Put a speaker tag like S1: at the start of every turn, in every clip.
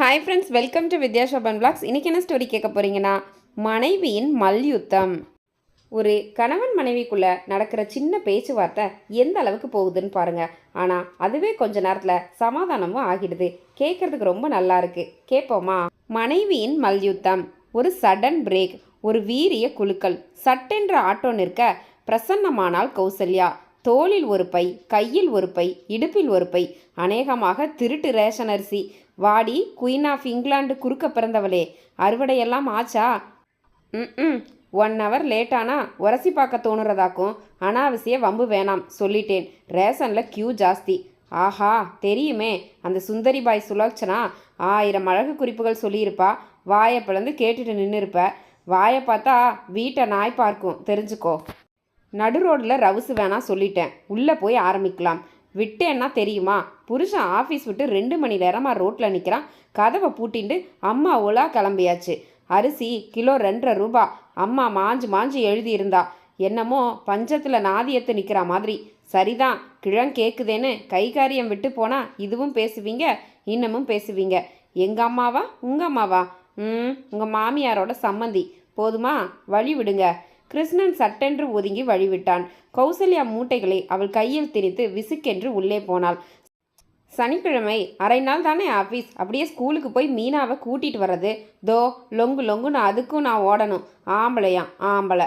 S1: Hi friends welcome to Vidya Shoban blogs இன்றைக்கி என்ன story கேட்க போகிறீங்கன்னா மனைவியின் மல்யுத்தம். ஒரு கணவன் மனைவிக்குள்ளே நடக்கிற சின்ன பேச்சுவார்த்தை எந்த அளவுக்கு போகுதுன்னு பாருங்க. ஆனால் அதுவே கொஞ்ச நேரத்தில் சமாதானமும் ஆகிடுது. கேட்குறதுக்கு ரொம்ப நல்லா இருக்கு. கேட்போமா? மனைவியின் மல்யுத்தம். ஒரு சடன் பிரேக் ஒரு வீரிய குழுக்கள் சட்டென்ற ஆட்டோ நிற்க பிரசன்னமானாள் கௌசல்யா. தோளில் ஒரு பை கையில் ஒரு பை இடுப்பில் ஒரு பை. அநேகமாக திருட்டு ரேஷன் அரிசி. வாடி குயின் ஆஃப் இங்கிலாந்து குறுக்க பிறந்தவளே. அறுவடையெல்லாம் ஆச்சா? ம் ஒன் ஹவர் லேட்டானா உரசி பார்க்க தோணுறதாக்கும். அனாவசிய வம்பு வேணாம் சொல்லிட்டேன். ரேஷனில் க்யூ ஜாஸ்தி. ஆஹா தெரியுமே. அந்த சுந்தரி பாய் சுலோச்சனா ஆயிரம் அழகு குறிப்புகள் சொல்லியிருப்பா. வாயை பிளந்து கேட்டுட்டு நின்று இருப்ப வாயை பார்த்தா வீட்டை நாய் பார்க்கும். தெரிஞ்சுக்கோ. நடு ரோட்டில் ரவுசு வேணாம் சொல்லிட்டேன். உள்ளே போய் ஆரம்பிக்கலாம். விட்டேன்னா தெரியுமா? புருஷன் ஆஃபீஸ் விட்டு ரெண்டு மணி நேரமாக ரோட்டில் நிற்கிறான் கதவை பூட்டிண்டு அம்மா ஓலா கிளம்பியாச்சு. அரிசி கிலோ ரெண்டரை ரூபா. அம்மா மாஞ்சு மாஞ்சு எழுதியிருந்தா. என்னமோ பஞ்சத்தில் நாதியத்து நிற்கிற மாதிரி. சரிதான் கிழங்கு கேட்குதேன்னு கைகாரியம் விட்டு போனால் இதுவும் பேசுவீங்க இன்னமும் பேசுவீங்க. எங்கள் அம்மாவா? உங்கள் அம்மாவா? ம் உங்கள் மாமியாரோட சம்மந்தி. போதுமா? வழி விடுங்க. கிருஷ்ணன் சட்டென்று ஒதுங்கி வழிவிட்டான். கௌசல்யா மூட்டைகளை அவள் கையில் திணித்து விசுக்கென்று உள்ளே போனாள். சனிக்கிழமை அரை நாள் தானே ஆஃபீஸ் அப்படியே ஸ்கூலுக்கு போய் மீனாவை கூட்டிகிட்டு வர்றது. தோ லொங்கு லொங்குன்னு அதுக்கும் நான் ஓடணும். ஆம்பளையாம் ஆம்பளை.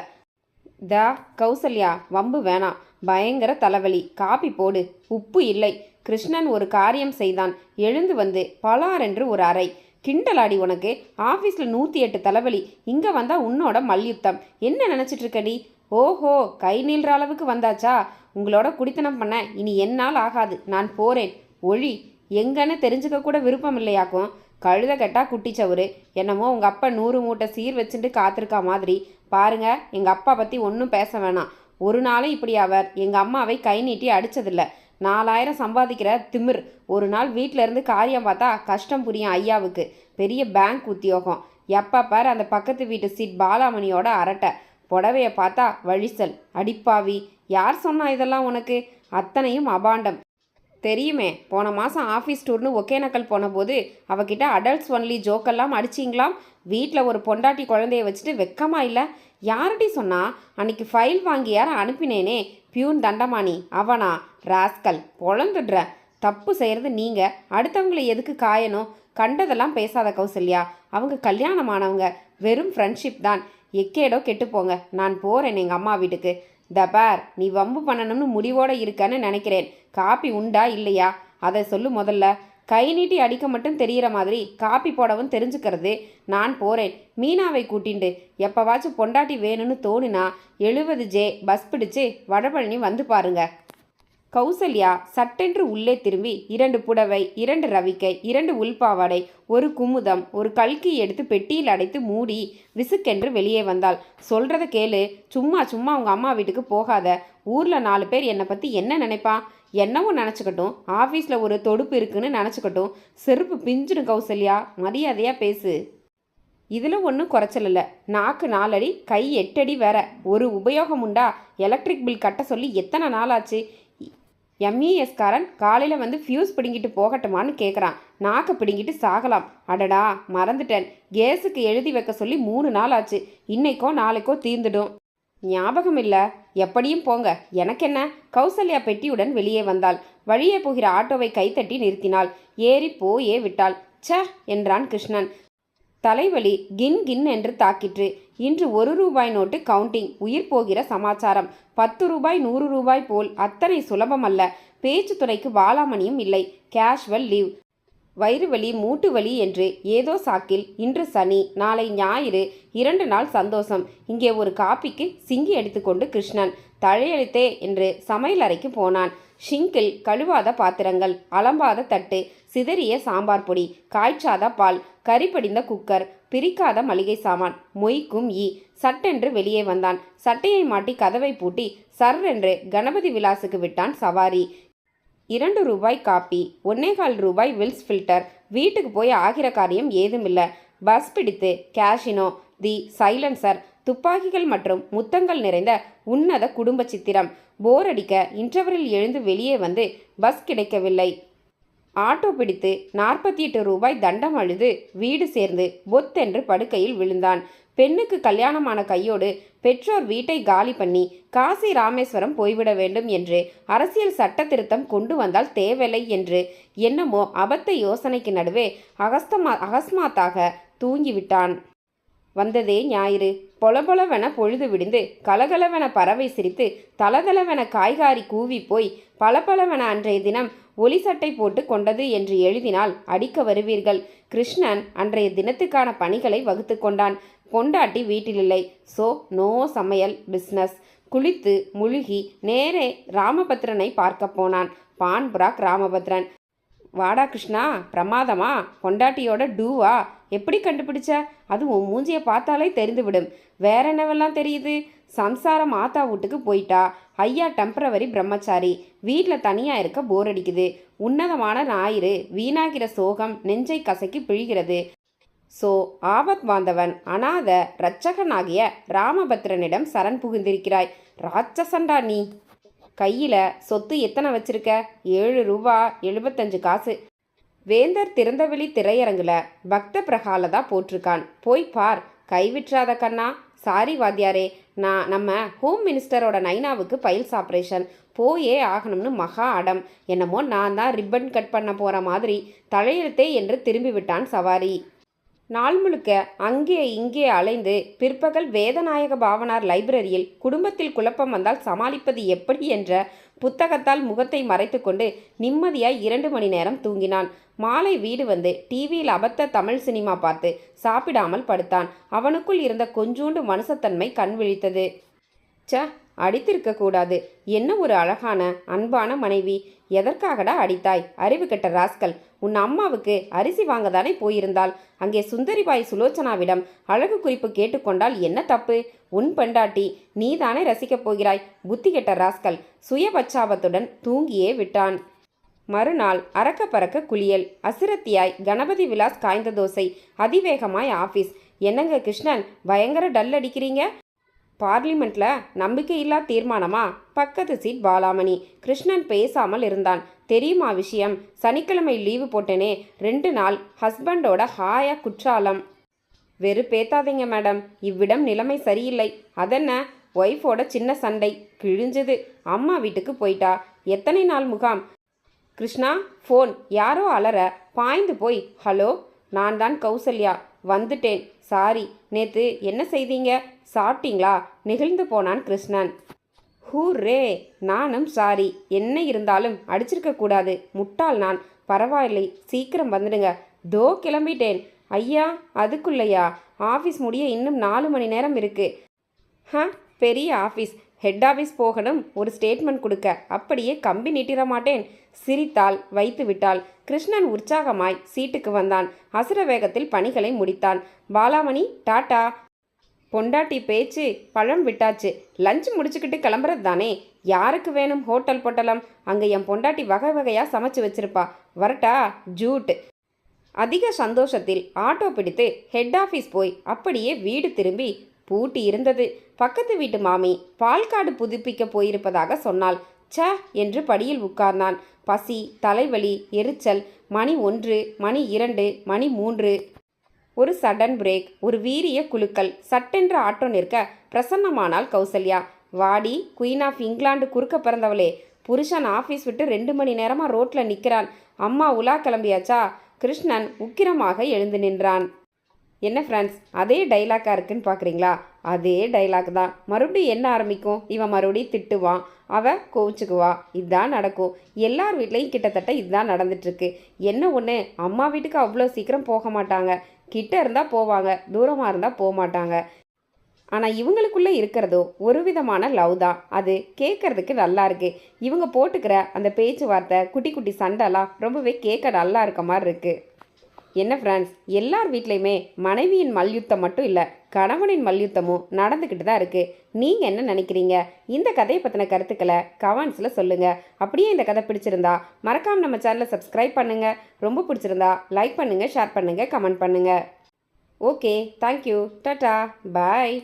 S1: தா கௌசல்யா வம்பு வேணாம். பயங்கர தலைவலி. காப்பி போடு. உப்பு இல்லை. கிருஷ்ணன் ஒரு காரியம் செய்தான். எழுந்து வந்து பலாரென்று ஒரு அறை. கிண்டலாடி உனக்கு. ஆஃபீஸில் நூற்றி எட்டு தலைவலி. இங்கே வந்தால் உன்னோட மல்யுத்தம். என்ன நினச்சிட்டு இருக்க நீ? ஓஹோ கை நீள்ற அளவுக்கு வந்தாச்சா? உங்களோட குடித்தனம் பண்ண இனி என்னால் ஆகாது. நான் போகிறேன் ஒழி. எங்கன்னு தெரிஞ்சுக்க கூட விருப்பம் இல்லையாக்கும். கழுத கட்டா குட்டிச்சவரு என்னமோ உங்கள் அப்பா நூறு மூட்டை சீர் வச்சுட்டு காத்திருக்கா மாதிரி. பாருங்க எங்கள் அப்பா பற்றி ஒன்றும் பேச வேணாம். ஒரு நாளும் இப்படி அவர் எங்கள் அம்மாவை கை நீட்டி அடித்ததில்ல நாலாயிரம் சம்பாதிக்கிற திமிர். ஒரு நாள் வீட்டில இருந்து காரியம் பார்த்தா கஷ்டம் புரியும் ஐயாவுக்கு. பெரிய பேங்க் உத்தியோகம். எப்போ பாரு அந்த பக்கத்து வீட்டு சீட் பாலாமணியோட அரட்டை. புடவையை பார்த்தா வழிசல். அடிப்பாவி. யார் சொன்னா இதெல்லாம் உனக்கு? அத்தனையும் அபாண்டம். தெரியுமே. போன மாதம் ஆஃபீஸ் டூர்னு ஒகேனக்கல் போனபோது அவகிட்ட அடல்ட்ஸ் ஒன்லி ஜோக்கெல்லாம் அடிச்சிங்களாம். வீட்டில் ஒரு பொண்டாட்டி குழந்தைய வச்சுட்டு வெக்கமா இல்லை? யார்டி சொன்னா அன்னைக்கு ஃபைல் வாங்கி யார அனுப்பினேனே? பியூன் தண்டமானி அவனா? ராஸ்கல் பொழந்துடுற. தப்பு செய்கிறது நீங்கள் அடுத்தவங்களை எதுக்கு காயணும்? கண்டதெல்லாம் பேசாத கௌசல்யா. அவங்க கல்யாணமானவங்க. வெறும் ஃப்ரெண்ட்ஷிப் தான். எக்கேடோ கெட்டுப்போங்க. நான் போகிறேன் எங்கள் அம்மா வீட்டுக்கு. த பார் நீ வம்பு பண்ணணும்னு முடிவோடு இருக்கன்னு நினைக்கிறேன். காப்பி உண்டா இல்லையா? அதை சொல்லு முதல்ல. கை நீட்டி அடிக்க மட்டும் தெரிகிற மாதிரி காப்பி போடவும் தெரிஞ்சுக்கிறது. நான் போகிறேன் மீனாவை கூட்டிண்டு. எப்போவாச்சும் பொண்டாட்டி வேணும்னு தோணுனா எழுபது ஜே பஸ் பிடிச்சு வடபழனி வந்து பாருங்கள் கௌசல்யா சட்டென்று உள்ளே திரும்பி இரண்டு புடவை இரண்டு ரவிக்கை இரண்டு உள்பாவாடை ஒரு குமுதம் ஒரு கல்கி எடுத்து பெட்டியில் அடைத்து மூடி விசுக்கென்று வெளியே வந்தாள். சொல்கிறத கேளு. சும்மா சும்மா உங்க அம்மா வீட்டுக்கு போகாத. ஊரில் நாலு பேர் என்னை பற்றி என்ன நினைப்பான் என்னவோ நினச்சிக்கட்டும். ஆஃபீஸில் ஒரு தொடுப்பு இருக்குன்னு நினச்சிக்கட்டும். செருப்பு பிஞ்சிடும் கௌசல்யா. மரியாதையாக பேசு. இதில் ஒன்றும் குறைச்சல் இல்லை. நாக்கு நாலடி கை எட்டடி வேற. ஒரு உபயோகம் உண்டா? எலக்ட்ரிக் பில் கட்ட சொல்லி எத்தனை நாள் ஆச்சு எம்இஎஸ்காரன் காலையில் வந்து ஃபியூஸ் பிடுங்கிட்டு போகட்டுமான்னு கேட்குறான் நாக்கை பிடுங்கிட்டு சாகலாம். அடடா மறந்துட்டேன். கேஸுக்கு எழுதி வைக்க சொல்லி மூணு நாள் ஆச்சு. இன்னைக்கோ நாளைக்கோ தீர்ந்துடும். ஞாபகம் இல்லை. எப்படியும் போங்க. எனக்கென்ன கௌசல்யா பெட்டியுடன் வெளியே வந்தாள். வழியே போகிற ஆட்டோவை கைத்தட்டி நிறுத்தினாள். ஏறி போயே விட்டாள். ச்ச! என்றான் கிருஷ்ணன். தலைவலி கின் கின் என்று தாக்கிற்று. இன்று ஒரு ரூபாய் நோட்டு கவுண்டிங் உயிர் போகிற சமாச்சாரம். பத்து ரூபாய் நூறு ரூபாய் போல் அத்தனை சுலபமல்ல. பேச்சு துணைக்கு பாலாமணியும் இல்லை. Casual leave. வயிறு வலி மூட்டு வலி என்று ஏதோ சாக்கில் இன்று சனி நாளை ஞாயிறு இரண்டு நாள் சந்தோஷம். இங்கே ஒரு காப்பிக்கு சிங்கி எடுத்துக்கொண்டு கிருஷ்ணன் தழையளித்தே என்று சமையல் அறைக்கு போனான். ஷிங்கில் கழுவாத பாத்திரங்கள் அலம்பாத தட்டு சிதறிய சாம்பார் பொடி காய்ச்சாத பால் கரிப்படிந்த குக்கர் பிரிக்காத மளிகை சாமான் மொய்க்கும் ஈ சட்டென்று வெளியே வந்தான். சட்டையை மாட்டி கதவை பூட்டி சர்ரென்று கணபதி விலாசுக்கு விட்டான் சவாரி. இரண்டு ரூபாய் காப்பி ஒன்னேகால் ரூபாய் வில்ஸ் ஃபில்டர் வீட்டுக்கு போய் ஆகிற காரியம் ஏதுமில்லை. பஸ் பிடித்து கேஷினோ தி சைலன்சர் துப்பாக்கிகள் மற்றும் முத்தங்கள் நிறைந்த உன்னத குடும்ப சித்திரம் போர் அடிக்க இன்டர்வரில் எழுந்து வெளியே வந்து பஸ் கிடைக்கவில்லை. ஆட்டோ பிடித்து நாற்பத்தி எட்டு ரூபாய் தண்டம் அழுது வீடு சேர்ந்து பொத்தென்று படுக்கையில் விழுந்தான். பெண்ணுக்கு கல்யாணமான கையோடு பெற்றோர் வீட்டை காலி பண்ணி காசி ராமேஸ்வரம் போய்விட வேண்டும் என்று அரசியல் சட்ட திருத்தம் கொண்டு வந்தால் தேவையில்லை என்று என்னமோ அபத்த யோசனைக்கு நடுவே அகஸ்தமா அகஸ்மாத்தாக தூங்கிவிட்டான். வந்ததே ஞாயிறு. பொலபொலவென பொழுது விடிந்து கலகலவென பறவை சிரித்து தளதளவென காய்காரி கூவி போய் பளபளவென அன்றைய தினம் ஒலி சட்டை போட்டு கொண்டது என்று எழுதினால் அடிக்க வருவீர்கள். கிருஷ்ணன் அன்றைய தினத்துக்கான பணிகளை வகுத்து கொண்டான். பொண்டாட்டி வீட்டிலில்லை. சோ நோ சமையல் பிஸ்னஸ் குளித்து முழுகி நேரே ராமபத்ரனை பார்க்க போனான். பான் புராக் ராமபத்ரன். வாடா கிருஷ்ணா பிரமாதமா? பொண்டாட்டியோட டூவா? எப்படி கண்டுபிடிச்ச? அது உன் மூஞ்சியை பார்த்தாலே தெரிந்துவிடும். வேற என்னவெல்லாம் தெரியுது? சம்சாரம் ஆத்தா வீட்டுக்கு போயிட்டா. ஐயா டெம்பரவரி பிரம்மச்சாரி. வீட்டில் தனியாக இருக்க போர் அடிக்குது. உன்னதமான ஞாயிறு. வீணாகிற சோகம் நெஞ்சை கசக்கி பிழிகிறது. சோ ஆபத் வாந்தவன். அனாத இரட்சகனாகிய ராமபத்ரனிடம் சரண் புகுந்திருக்கிறாய். ராட்சசண்டா நீ. கையில் சொத்து எத்தனை வச்சிருக்க? ஏழு ரூபா எழுபத்தஞ்சு காசு. வேந்தர் திறந்தவெளி திரையரங்குல பக்த பிரகாலதா போட்டிருக்கான். போய் பார். கைவிற்றாத கண்ணா. சாரி வாத்தியாரே நான் நம்ம ஹோம் மினிஸ்டரோட நைனாவுக்கு பைல்ஸ் ஆப்ரேஷன். போயே ஆகணும்னு மகா அடம். என்னமோ நான் தான் ரிப்பன் கட் பண்ண போகிற மாதிரி தலையெழுத்தே என்று திரும்பி விட்டான் சவாரி. நாள் முழுக்க அங்கே இங்கே அலைந்து பிற்பகல் வேதநாயக பாவனார் லைப்ரரியில் குடும்பத்தில் குழப்பம் வந்தால் சமாளிப்பது எப்படி என்ற புத்தகத்தால் முகத்தை மறைத்துக்கொண்டு நிம்மதியாய் இரண்டு மணி நேரம் தூங்கினான். மாலை வீடு வந்து டிவியில் அபத்த தமிழ் சினிமா பார்த்து சாப்பிடாமல் படுத்தான். அவனுக்குள் இருந்த கொஞ்சூண்டு மனுஷத்தன்மை கண் விழித்தது. ச்ச அடித்திருக்க கூடாது என்ன ஒரு அழகான அன்பான மனைவி. எதற்காகடா அடித்தாய்? அறிவு கெட்ட ராஸ்கல். உன் அம்மாவுக்கு அரிசி வாங்க தானே அங்கே சுந்தரிபாய் சுலோச்சனாவிடம் அழகு குறிப்பு கேட்டுக்கொண்டால் என்ன தப்பு? உன் பெண்டாட்டி நீ தானே ரசிக்கப் போகிறாய். புத்தி கெட்ட ராஸ்கல் சுயபச்சாபத்துடன் தூங்கியே விட்டான். மறுநாள் அறக்க பறக்க குளியல். அசிரத்தியாய் கணபதி விலாஸ் காய்ந்த தோசை. அதிவேகமாய் ஆஃபீஸ் என்னங்க கிருஷ்ணன்? பயங்கர டல் அடிக்கிறீங்க. பார்லிமெண்ட்ல நம்பிக்கையில்லா தீர்மானமா? பக்கத்து சீட் பாலாமணி. கிருஷ்ணன் பேசாமல் இருந்தான். தெரியுமா விஷயம்? சனிக்கிழமை லீவு போட்டேனே. ரெண்டு நாள் ஹஸ்பண்டோட ஹாயா குற்றாலம். வெறுப்பேத்தாதீங்க மேடம். இவ்விடம் நிலைமை சரியில்லை. அதென்ன? ஒய்ஃபோட சின்ன சண்டை. கிழிஞ்சது. அம்மா வீட்டுக்கு போயிட்டா. எத்தனை நாள் முகாம்? கிருஷ்ணா ஃபோன். யாரோ அலற. பாய்ந்து போய் ஹலோ நான் தான் கௌசல்யா. வந்துட்டேன். சாரி நேத்து என்ன செய்தீங்க? சாப்பிட்டீங்களா? நெகிழ்ந்து போனான் கிருஷ்ணன். ஹூரே நானும் சாரி. என்ன இருந்தாலும் அடிச்சிருக்க கூடாது. முட்டாள் நான். பரவாயில்லை சீக்கிரம் வந்துடுங்க. தோ கிளம்பிட்டேன். ஐயா அதுக்குள்ளையா? ஆஃபீஸ் முடிய இன்னும் நாலு மணி நேரம் இருக்கு. ஹ பெரிய ஆஃபீஸ். ஹெட் ஆஃபீஸ் போகணும் ஒரு ஸ்டேட்மெண்ட் கொடுக்க. அப்படியே கம்பி நீட்டிட மாட்டேன் சிரித்தாள் வைத்து விட்டாள். கிருஷ்ணன் உற்சாகமாய் சீட்டுக்கு வந்தான். அசுர வேகத்தில் பணிகளை முடித்தான். பாலாமணி டாட்டா பொண்டாட்டி பேச்சு பழம் விட்டாச்சு. லஞ்ச் முடிச்சுக்கிட்டு கிளம்புறது தானே யாருக்கு வேணும் ஹோட்டல் பொட்டலம்? அங்கே என் பொண்டாட்டி வகை வகையாக சமைச்சு வச்சிருப்பா. வரட்டா? ஜூட். அதிக சந்தோஷத்தில் ஆட்டோ பிடித்து ஹெட் ஆஃபீஸ் போய் அப்படியே வீடு திரும்பி பூட்டி இருந்தது. பக்கத்து வீட்டு மாமி பால்காடு புதுப்பிக்க போயிருப்பதாக சொன்னாள் ச்ச என்று படியில் உட்கார்ந்தான். பசி தலைவலி எரிச்சல் மணி ஒன்று மணி இரண்டு மணி மூன்று. ஒரு சடன் பிரேக் ஒரு வீரிய குலுக்கல் சட்டென்ற ஆட்டோ நிற்க பிரசன்னமானாள் கௌசல்யா. வாடி குயின் ஆஃப் இங்கிலாந்து குறுக்க பிறந்தவளே. புருஷன் ஆஃபீஸ் விட்டு ரெண்டு மணி நேரமாக ரோட்டில் நிற்கிறான் அம்மா உலா கிளம்பியாச்சா? கிருஷ்ணன் உக்கிரமாக எழுந்து நின்றான். என்ன ஃப்ரெண்ட்ஸ் அதே டைலாக்காக இருக்குன்னு பார்க்குறீங்களா அதே டைலாக் தான். மறுபடியும் என்ன ஆரம்பிக்கும்? இவன் மறுபடியும் திட்டுவான். அவன் கோவிச்சுக்குவா இதுதான் நடக்கும். எல்லார் வீட்லேயும் கிட்டத்தட்ட இதுதான் நடந்துட்டுருக்கு. என்ன ஒன்று அம்மா வீட்டுக்கு அவ்வளோ சீக்கிரம் போக மாட்டாங்க. கிட்ட இருந்தால் போவாங்க. தூரமாக இருந்தால் போக மாட்டாங்க ஆனால் இவங்களுக்குள்ளே இருக்கிறதோ ஒரு விதமான லவ் தான். அது கேட்கறதுக்கு நல்லா இருக்கு. இவங்க போட்டுக்கிற அந்த பேச்சுவார்த்தை குட்டி குட்டி சண்டைலாம் ரொம்பவே கேட்க நல்லா இருக்க மாதிரி இருக்குது என்ன ஃப்ரெண்ட்ஸ் எல்லார் வீட்லேயுமே மனைவியின் மல்யுத்தம் மட்டும் இல்லை கணவனின் மல்யுத்தமும் நடந்துக்கிட்டு தான் இருக்குது நீங்கள் என்ன நினைக்கிறீங்க? இந்த கதையை பற்றின கருத்துக்களை கமெண்ட்ஸில் சொல்லுங்கள் அப்படியே இந்த கதை பிடிச்சிருந்தா மறக்காமல் நம்ம சேனலை சப்ஸ்கிரைப் பண்ணுங்கள் ரொம்ப பிடிச்சிருந்தா லைக் பண்ணுங்கள் ஷேர் பண்ணுங்கள் கமெண்ட் பண்ணுங்கள் ஓகே தேங்க்யூ டாட்டா பாய்